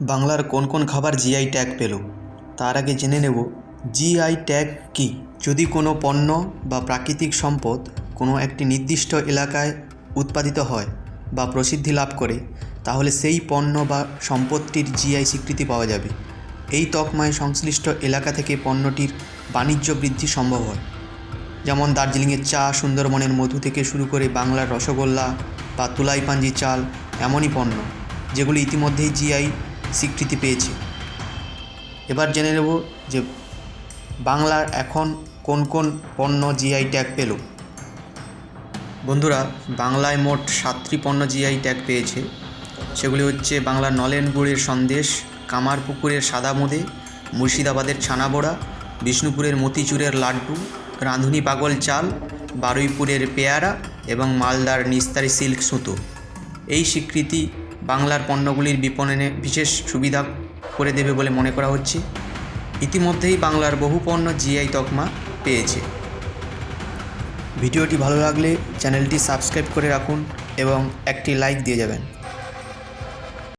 বাংলার কোন কোন খাবার জিআই ট্যাগ পেল, তার আগে জেনে নেব জিআই ট্যাগ কী। যদি কোনো পণ্য বা প্রাকৃতিক সম্পদ কোনো একটি নির্দিষ্ট এলাকায় উৎপাদিত হয় বা প্রসিদ্ধি লাভ করে, তাহলে সেই পণ্য বা সম্পদটির জিআই স্বীকৃতি পাওয়া যাবে। এই তকমায় সংশ্লিষ্ট এলাকা থেকে পণ্যটির বাণিজ্য বৃদ্ধি সম্ভব হয়। যেমন দার্জিলিংয়ের চা সুন্দরবনের মধু থেকে শুরু করে বাংলার রসগোল্লা বা তুলাইপাঞ্জি চাল এমনই পণ্য, যেগুলি ইতিমধ্যেই জিআই স্বীকৃতি পেয়েছে। এবার জেনে নেব যে বাংলার এখন কোন কোন পণ্য জিআই ট্যাগ পেল। বন্ধুরা, বাংলায় মোট সাতটি পণ্য জিআই ট্যাগ পেয়েছে। সেগুলি হচ্ছে বাংলার নলেন গুড়ের সন্দেশ, কামারপুকুরের সাদা মোদে মুর্শিদাবাদের ছানাবড়া, বিষ্ণুপুরের মতিচুরের লাড্ডু, রাঁধুনি পাগল চাল, বারুইপুরের পেয়ারা এবং মালদার নিস্তারি সিল্ক সুতো। এই স্বীকৃতি বাংলার পণ্যগুলির বিপণনে বিশেষ সুবিধা করে দেবে বলে মনে করা হচ্ছে। ইতিমধ্যেই বাংলার বহু পণ্য জিআই তকমা পেয়েছে। ভিডিওটি ভালো লাগলে চ্যানেলটি সাবস্ক্রাইব করে রাখুন এবং একটি লাইক দিয়ে যাবেন।